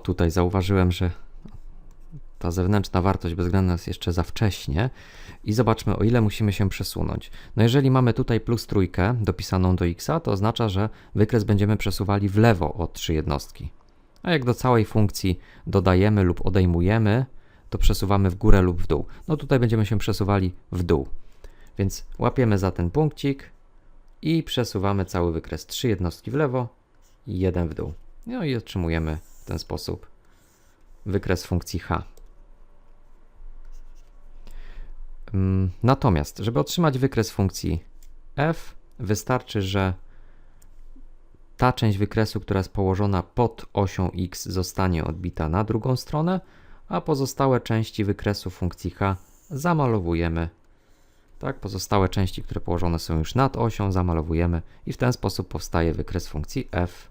tutaj zauważyłem, że ta zewnętrzna wartość bezwzględna jest jeszcze za wcześnie i zobaczmy o ile musimy się przesunąć. No jeżeli mamy tutaj plus trójkę dopisaną do x, to oznacza, że wykres będziemy przesuwali w lewo o 3 jednostki. A jak do całej funkcji dodajemy lub odejmujemy, to przesuwamy w górę lub w dół. No tutaj będziemy się przesuwali w dół. Więc łapiemy za ten punkcik i przesuwamy cały wykres 3 jednostki w lewo i 1 w dół. No i otrzymujemy ten sposób wykres funkcji h. Mm, Natomiast, żeby otrzymać wykres funkcji f, wystarczy, że ta część wykresu, która jest położona pod osią x, zostanie odbita na drugą stronę, a pozostałe części wykresu funkcji h zamalowujemy. Tak, pozostałe części, które położone są już nad osią, zamalowujemy i w ten sposób powstaje wykres funkcji f